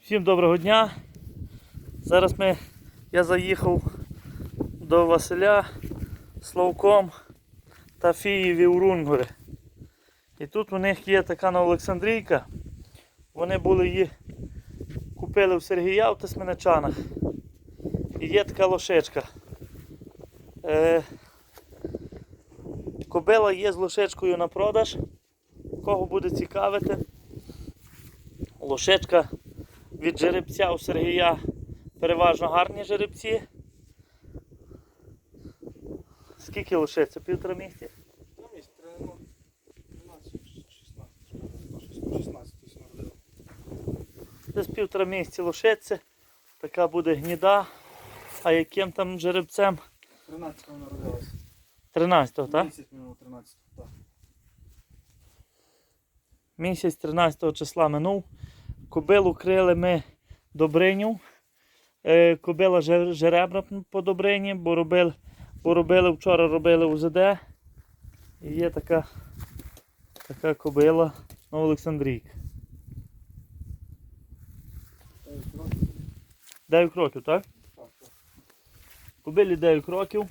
Всім доброго дня. Зараз ми, я заїхав до Василя Славком та Фієві Урунгори. І тут у них є така на Олександрійка. Вони були її купили в Сергія в Тисменичанах. І є така лошечка. Е, кобила є з лошечкою на продаж. Кого буде цікавити. Лошечка від жеребця у Сергія переважно гарні жеребці. Скільки лошиця? Півтора місяці? Є ну, 13, 16, 16. Десь півтора місяці лошиця. Така буде гніда. А яким там жеребцем? 13 вона народилась. 13-го, так? Місяць минуло 13, так. Місяць 13 числа минув. Кобилу крили ми Добриню. Е, Кобила же- жеребра по Добрині, бо робили, бо робили вчора робили УЗД. І є така, така кобила на Олександрійка. 9 кроків, так? Кобилі 9 кроків.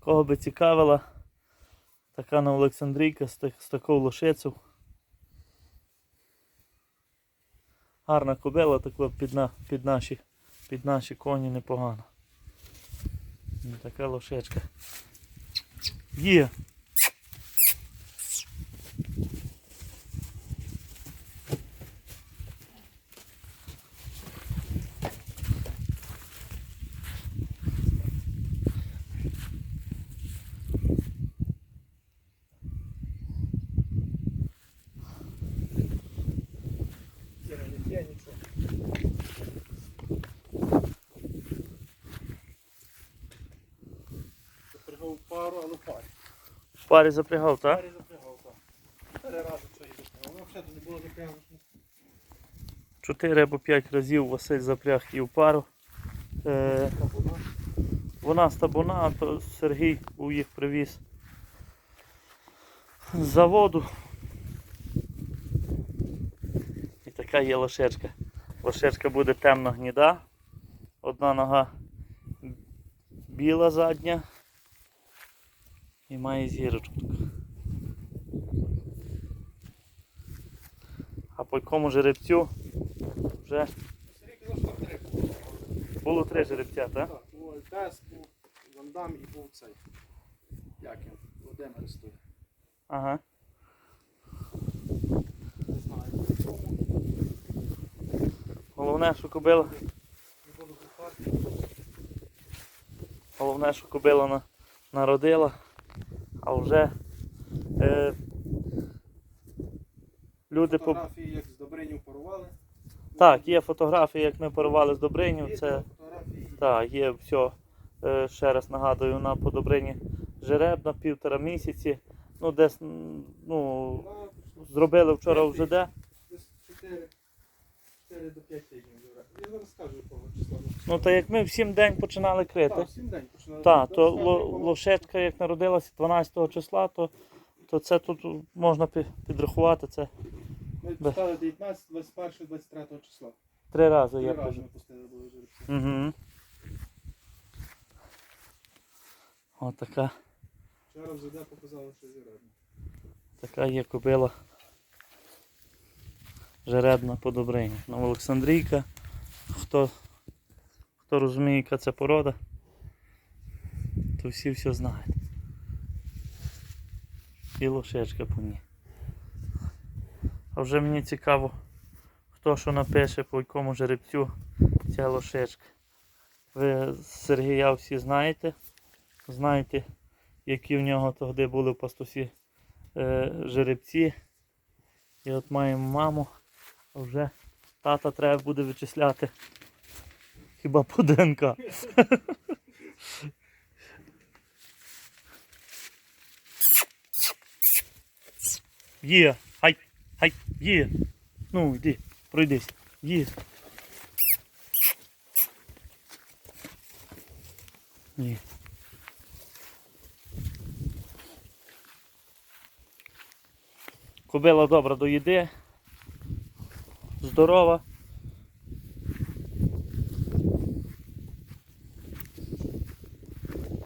Кого би цікавила, така на Олександрійка з, так- з такою лошицю. Гарна кобила, така під, на, під, наші, під наші коні непогана. Така лошечка. Є, не є, нічого. Запрягав пару, але в парі. В парі запрягав, так? парі запрягав, так. Три рази що її запрягав. Воно взагалі не було запрягано. Чотири або п'ять разів Василь запряг і в пару. Е, вона. Вона з табуна, а то Сергій був їх привіз з заводу. І така є лошечка. Лошечка буде темно гніда. Одна нога біла задня. І має зірочку. А по якому жеребцю вже було. три жеребця, так? Так, був Альтес, був Вандам і був цей. Як він? Володимир стоїть. Ага. Не знаю. Головне, що кобила. Головне, що кобила на- народила, а вже е, люди по... Фотографії, як з Добринів порували. Так, є фотографії, як ми порвали з Добринів. Це так, є все. Е, ще раз нагадую, на по Добрині жереб на півтора місяці. Ну, десь ну, зробили вчора вже де. Десь 4, 4 до 5 тижнів. Я зараз скажу якого числа. Ну, та як ми в сім день починали крити. Так, 7 день починали. Так, то лошечка, як народилася 12 числа, то, то це тут можна підрахувати. Це Ми пускали 19, 21, 23 числа. три рази Три я рази кажу. ми пустили були жеребці. Угу. Отака Вчора в ЗД показали, що зіребно. така є кобила. Жеребна по Добрині. Ну, Олександрійка. Хто, хто розуміє, яка це порода, то всі все знають. І лошечка по ній. А вже мені цікаво, хто що напише, по якому жеребцю ця лошечка. Ви Сергія всі знаєте. Знаєте, які в нього тоді були в пастусі е, жеребці. І от маємо маму, вже тата треба буде вичисляти. Хіба по ДНК. Є, хай, хай, є. Ну, йди, пройдись. Є. Є. Кобила добра до їди. Здорова.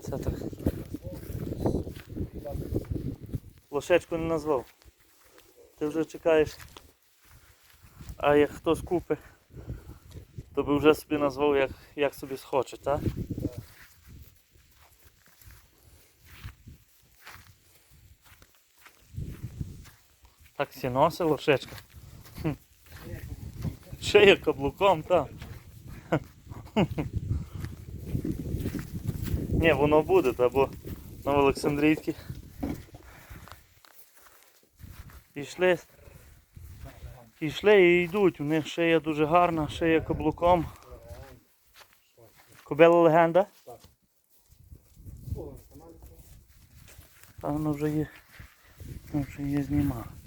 Це так. Лошечку не назвав. Ти вже чекаєш. А як хтось купить, то би вже собі назвав, як, як собі схоче, так? Так всі носить лошечка. Ще є каблуком, так. Ні, воно буде, та бо на Олександрійській. Пішли. Пішли і йдуть. У них шия дуже гарна, шия каблуком. Кобила легенда. Каналі. Та воно вже є. Воно вже є знімав.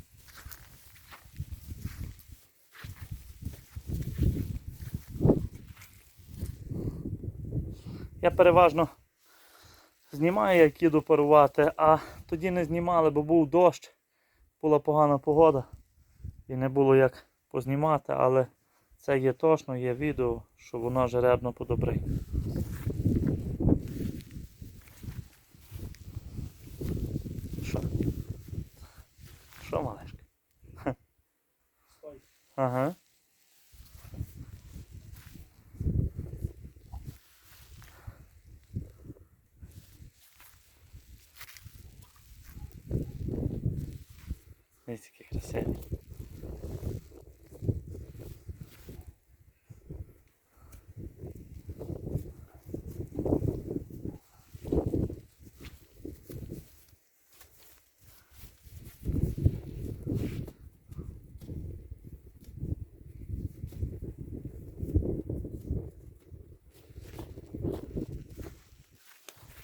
Я переважно знімаю, як їду парувати, а тоді не знімали, бо був дощ, була погана погода і не було як познімати, але це є точно, є відео, що воно жеребно подобре. Що? Що, малешка? Ага. Дивіться, які красиві.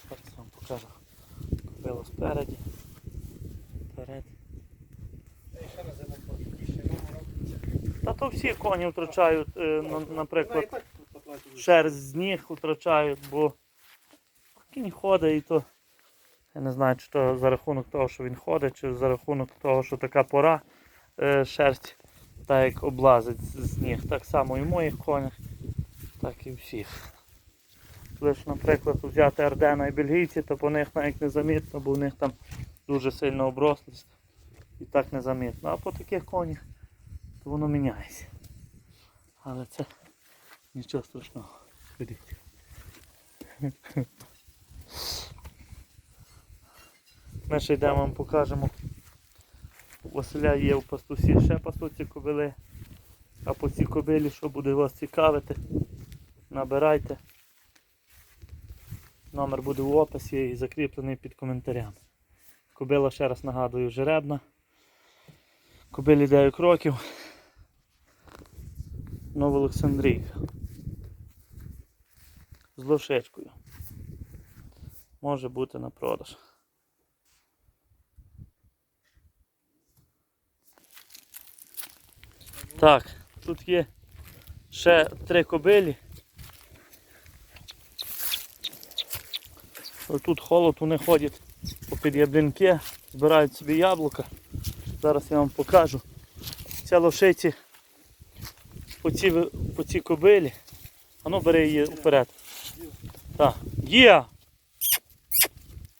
Зараз вам покажу. Купила спереді. Вперед. Та то всі коні втрачають, е, наприклад, шерсть з ніг втрачають, бо кінь ходить і то. Я не знаю, чи то за рахунок того, що він ходить, чи за рахунок того, що така пора е, шерсть так як облазить з ніг. Так само і в моїх конях, так і всіх. Лише, наприклад, взяти Ардена і бельгійці, то по них навіть незамітно, бо в них там дуже сильно оброслість і так незамітно. А по таких конях то воно міняється. Але це нічого страшного. Ходіть. Ми ще йдемо вам покажемо. У Василя є в пастусі ще пастуці кобили. А по цій кобилі, що буде вас цікавити, набирайте. Номер буде в описі і закріплений під коментарями. Кобила, ще раз нагадую, жеребна. Кобилі 9 років. Новоолександрійка. З лошечкою. Може бути на продаж. Так, тут є ще три кобилі. Тут холод вони ходять попід яблінки, збирають собі яблука. Зараз я вам покажу. Ця лошиці по цій, по цій кобилі. А ну бери її вперед. Так. Є!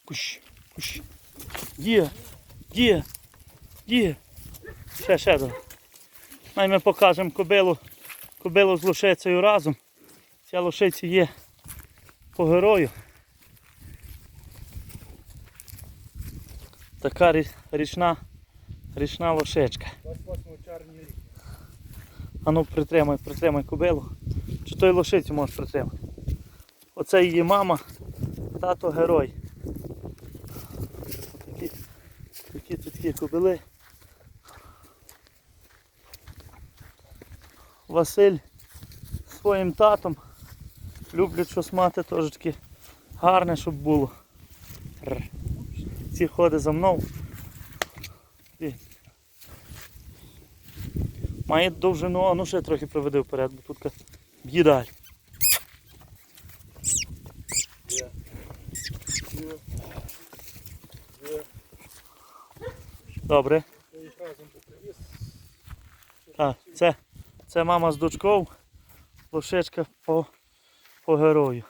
Кущ, кущ. Є, є, є. Ще, ще давай. Най ми покажемо кобилу, кобилу з лошицею разом. Ця лошиця є по герою. Така річна, річна лошечка. 28 червня рік. А ну притримай, притримай кобилу. Чи той лошицю можеш притримати? Оце її мама, тато герой. Такі, такі є кобили. Василь своїм татом люблять щось мати теж таке гарне, щоб було. Ці ходить за мною. І Має довжину, а ну ще трохи проведи вперед, бо тут. Є. Добре. Так, це Це мама з дочкою, лошечка по, по герою.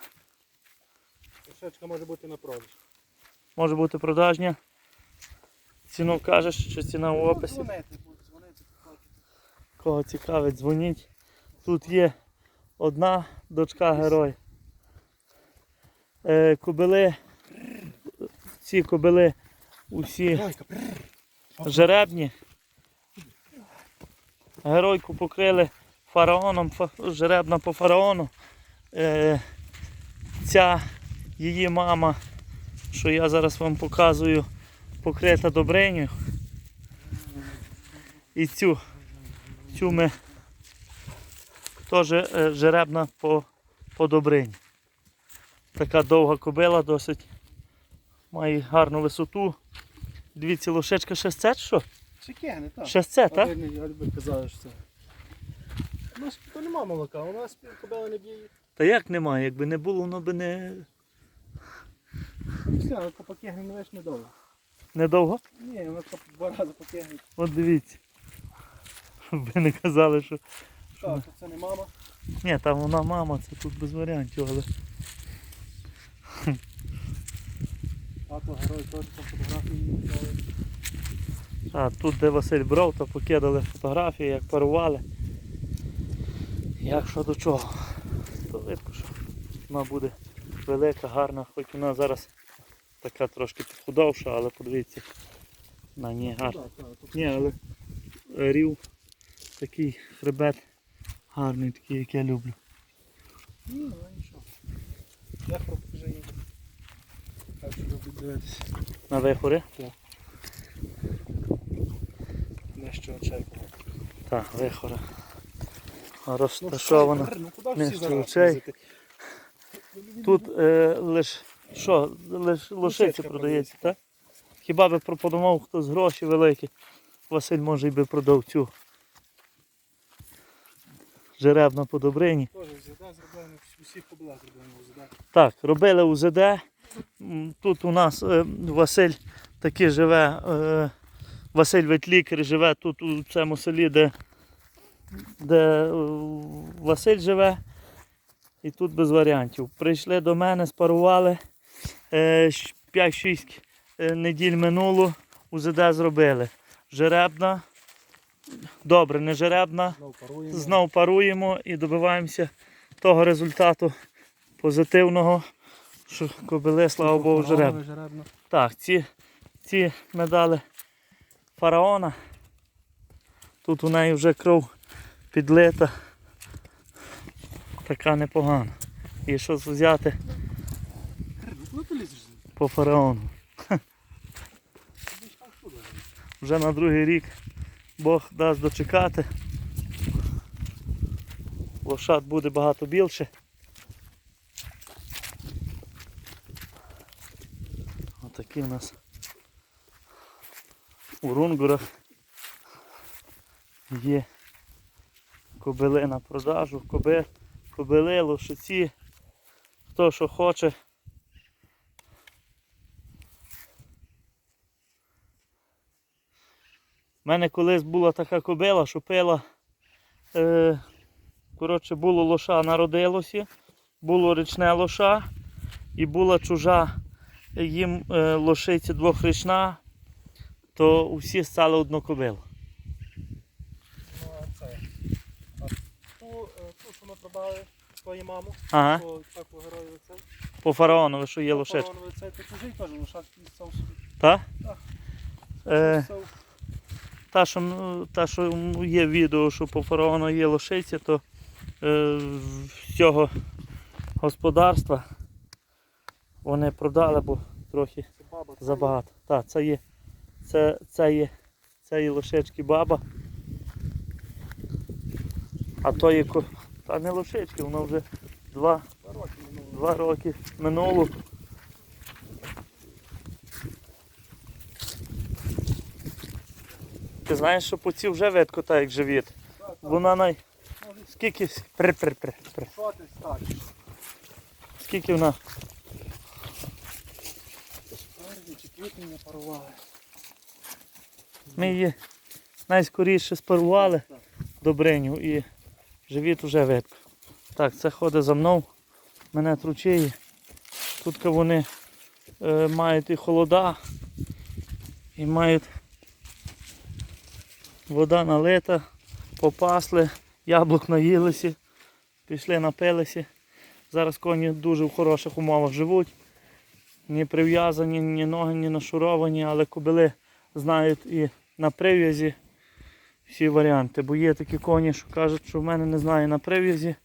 Кошечка може бути на продаж. Може бути продажня. Ціну кажеш, що ціна в описі. Кого цікавить, дзвоніть. Тут є одна дочка герой. Е, кобили. Ці кобили усі жеребні. Геройку покрили фараоном, жеребна по фараону. Е, ця її мама, що я зараз вам показую, покрита добриню. І цю, цю ми теж е, жеребна по, по добрині. Така довга кобила досить. Має гарну висоту. Дивіться, лошечка ще це чи що? Чекени, так. Ще це, А так? ви не я би казали, що це. У нас то нема молока, у нас кобила не б'є. Та як немає, якби не було, воно би не Все, але то покигне не весь недовго. недовго. Ні, воно два рази покигне. От дивіться. Ви не казали, що. Так, то це не мама. Ні, там вона мама, це тут без варіантів, але. Тато герой теж по фотографії взяли. А тут, де Василь брав, то покидали фотографії, як парували. Як що до чого. То видно, що вона буде велика, гарна, хоч вона зараз така трошки підхудовша, але подивіться. На ній гарна. Так, так, Ні, але рів такий хребет гарний, такий, як я люблю. Ні, ну нічого. Я покажи їй. Так, що дивитися. На вихорі? Нижче очей. Так, вихора. Розташована. Ну, куди всі зараз? Тут е, лиш що, лиш лошиці продається, так? Хіба би пропонував хтось гроші великі, Василь може й би продав цю жеребна по добрині. Теж ЗД зроблено, всіх кобилах зроблено ЗД. Так, робили УЗД. Тут у нас е, Василь таки живе, е, Василь ветлікар живе тут у цьому селі, де, де е, Василь живе. І тут без варіантів. Прийшли до мене, спарували. Е, 5-6 е, неділь минуло, УЗД зробили. Жеребна. Добре, не жеребна. Паруємо. Знов паруємо і добиваємося того результату позитивного, що кобили, слава Богу, жереб. Так, ці, ці медали фараона. Тут у неї вже кров підлита. Така непогана. І що взяти по фараону. Вже на другий рік Бог дасть дочекати. Лошад буде багато більше. Отакі у нас у рунгурах є кобили на продажу, коби, кобили, лошиці, хто що хоче. У мене колись була така кобила, що пила. Е, коротше, було лоша народилося, було річне лоша і була чужа їм е, лошиці двохрічна, то усі стали одну кобилу. Ну, а це. А ту, е, ту, що ми продали твою маму, Ага, то так по герою цей. по фараонові, що є лошечка. Фараонове цей, то чужий теж лошак сам собі. Та? Так. Е. Та, що, ну, та, що є відео, що по фараону є лошиця, то е, з цього господарства вони продали, бо трохи Це баба. це забагато. Так, це є, це, це є, це є лошечки баба. А то є, ко- та не лошечки, воно вже два, Два роки минуло. Ти знаєш, що по ці вже видко так, як живіт. Вона най. Скільки. При, при, при, при. Скільки вона? Ми її найскоріше спарували добриню і Живіт уже видко. Так, це ходить за мною. Мене тручиє. Тут вони е, мають і холода, і мають вода налита, попасли, яблук наїлися, пішли напилися. Зараз коні дуже в хороших умовах живуть. Ні прив'язані, ні ноги, ні нашуровані, але кобили знають і на прив'язі всі варіанти. Бо є такі коні, що кажуть, що в мене не знає на прив'язі,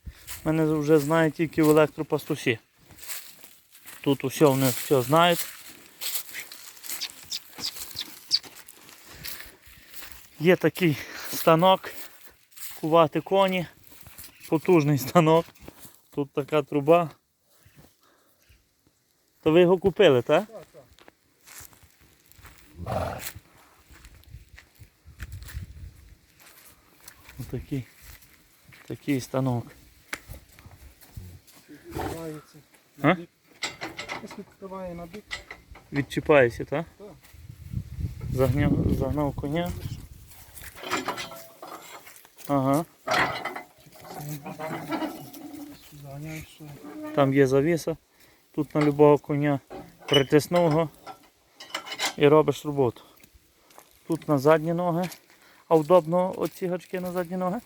в мене вже знає тільки в електропастусі. Тут усе вони все знають. Є такий станок, кувати коні, потужний станок. Тут така труба. То ви його купили, так? Так, так. Отакий такий станок. Відкривається на бік. Ось відкриває на бік. Відчіпаєшся, так? Так. Загняв, загнав коня. Ага. Там є завіса. Тут на любого коня притиснув його і робиш роботу. Тут на задні ноги. А удобно оці гачки на задні ноги?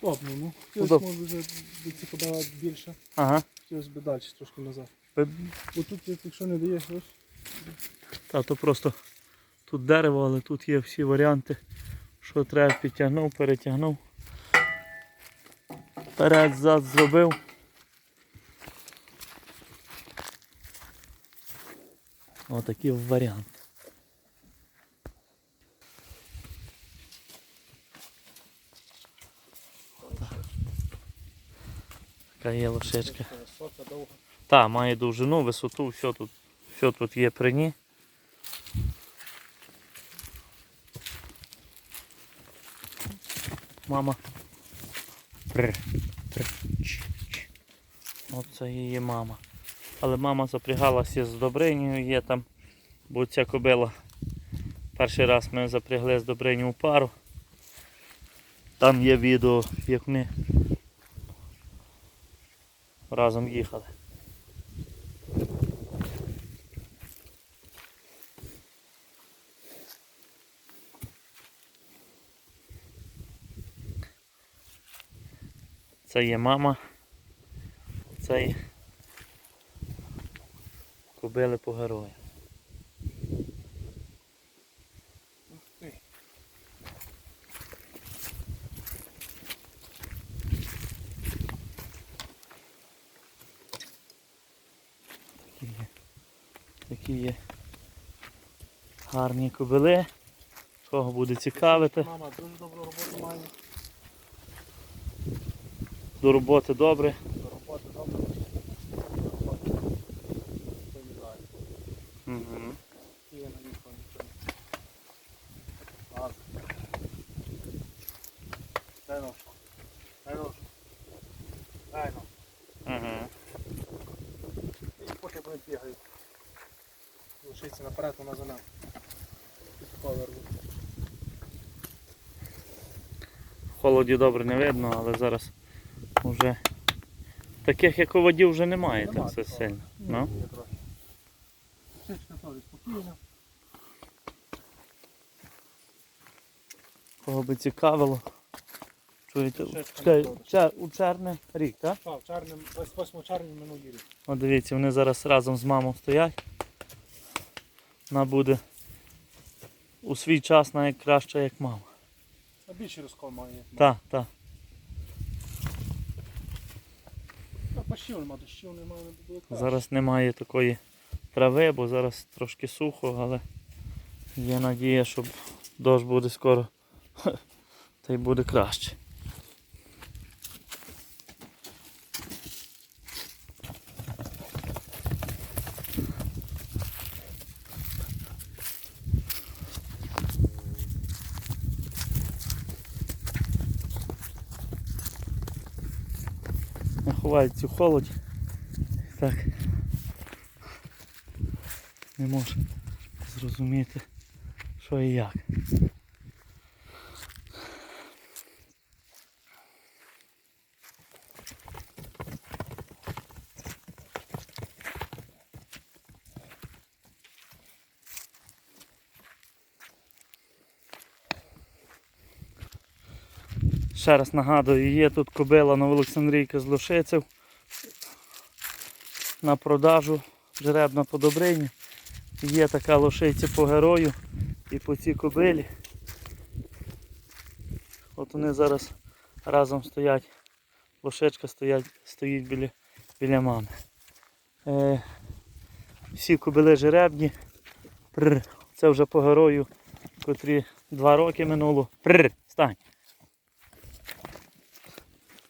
Удобно, ну. Хтось Удобно. може вже до ці подавати більше, Ага. хтось би далі трошки назад. Ви- Бо тут, якщо не даєш, ось Та то просто тут дерево, але тут є всі варіанти. Що треба, підтягнув, перетягнув. Перед зад зробив. Отакий варіант. Така є лошечка. Та, має довжину, висоту, все тут, все тут є при ній. Мама. Пр, пр, ч, ч. Оце її мама. Але мама запрягалася з Добринею, є там, бо ця кобила. Перший раз ми запрягли з Добриню у пару. Там є відео, як вони разом їхали. Це є мама. Це є кобили по герою. Ух ти. Такі є, такі є гарні кобили. Кого буде цікавити. Мама дуже добру роботу має. До роботи добре. До роботи добре. Угу. Угу. І поки вони бігають. Лишиться наперед, вона за нами. Під поверху. В холоді добре не видно, але зараз вже таких як у воді вже немає Нема так це сильно. Ну? Теж спокійна. Кого би цікавило. Чуєте, чекай, чер- у червне рік, так? Так, 8 червня минулий рік. От дивіться, вони зараз разом з мамою стоять. Вона буде у свій час найкраща як мама. А більше розкол має. Так, так. Та пащів нема, дощів немає, не було краще. Зараз немає такої трави, бо зараз трошки сухо, але є надія, що дощ буде скоро. Та й буде краще. Ховають цю холодь. Так. Не можу зрозуміти, що і як. Ще раз нагадую, є тут кобила Новоолександрійка з Лошицев на продажу жеребна по Добрині. Є така лошиця по герою і по цій кобилі. От вони зараз разом стоять. Лошечка стоять, стоїть біля, біля мами. Е, всі кобили жеребні. Прр. Це вже по герою, котрі два роки минуло. Прр. Стань.